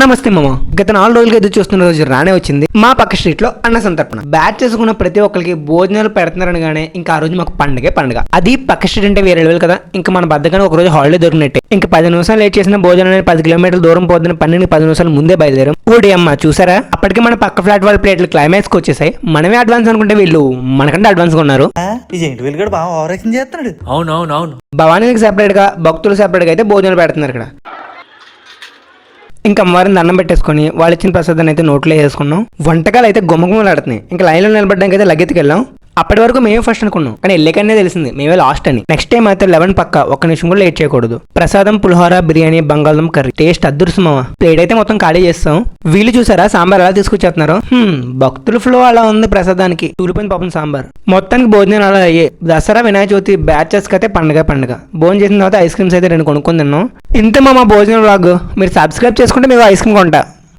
నమస్తే మామ. గత నాలుగు రోజులుగా ఎదురు చూస్తున్న రోజు రానే వచ్చింది. మా పక్క స్ట్రీట్లో అన్న సంతర్పణ. బ్యాచ్ చేసుకున్న ప్రతి ఒక్కరికి భోజనాలు పెడుతున్నారని గానే ఇంకా ఆ రోజు మాకు పండగే పండుగ. అది పక్క స్ట్రీట్ అంటే వేరే లెవెల్ కదా. ఇంకా మన బద్దగానే ఒక రోజు హాలిడే దొరికినట్టే. ఇంకా పది నిమిషాలు లేట్ చేసిన భోజనం అనేది పది కిలోమీటర్ల దూరం పోతుంది పన్నెండు పది నిమిషాలు ముందే బయలుదేరాం. ఓడి అమ్మ చూసారా? అప్పటికే మన పక్క ఫ్లాట్ వాళ్ళ ప్లేట్లు క్లైమాక్స్కి వచ్చేసాయి. మనమే అడ్వాన్స్ అనుకుంటే వీళ్ళు మనకంటే అడ్వాన్స్గా ఉన్నారు అవునవునవును. భవానీకి సెపరేట్గా భక్తులు సెపరేట్గా అయితే భోజనాలు పెడుతున్నారు ఇక్కడ. ఇంకా అమ్మవారిని దండం పెట్టేసుకొని వాళ్ళు ఇచ్చిన ప్రసాదాన్ని అయితే నోట్లో వేసుకున్నాం. వంటకాలు అయితే గుమ్మగుమ్మలాడుతున్నాయి ఇంకా లైన్లో నిలబడడానికి అయితే లగ్గెత్తుకు వెళ్ళాం అప్పటి వరకు మేమే ఫస్ట్ అనుకున్నాం. కానీ వెళ్ళకనే తెలిసింది మేమే లాస్ట్ అని. నెక్స్ట్ టైం అయితే లెవెన్ పక్క ఒక్క నిమిషం కూడా లేట్ చేయకూడదు. ప్రసాదం పులిహోర బిర్యానీ బంగాళం కర్రీ. టేస్ట్ అదృశ్యమా ప్లేట్ అయితే మొత్తం ఖాళీ చేస్తాం. వీళ్ళు చూసారా సాంబార్ ఎలా తీసుకొచ్చేస్తున్నారు? భక్తులు భక్తుల ఫ్లో అలా ఉంది ప్రసాదానికి. తూలిపోయిన పాపం సాంబార్. మొత్తానికి భోజనం అలా అయ్యే దసరా వినాయక చవితి బ్యాచెస్ అయితే పండగ పండగ. భోజనం చేసిన తర్వాత ఐస్ క్రీమ్స్ అయితే రెండు కొనుక్కుని తిన్నాం. ఇంత మా భోజనం వ్లాగ్ మీరు సబ్స్క్రైబ్ చేసుకుంటే మేము ఐస్ క్రీమ్ కొంటా.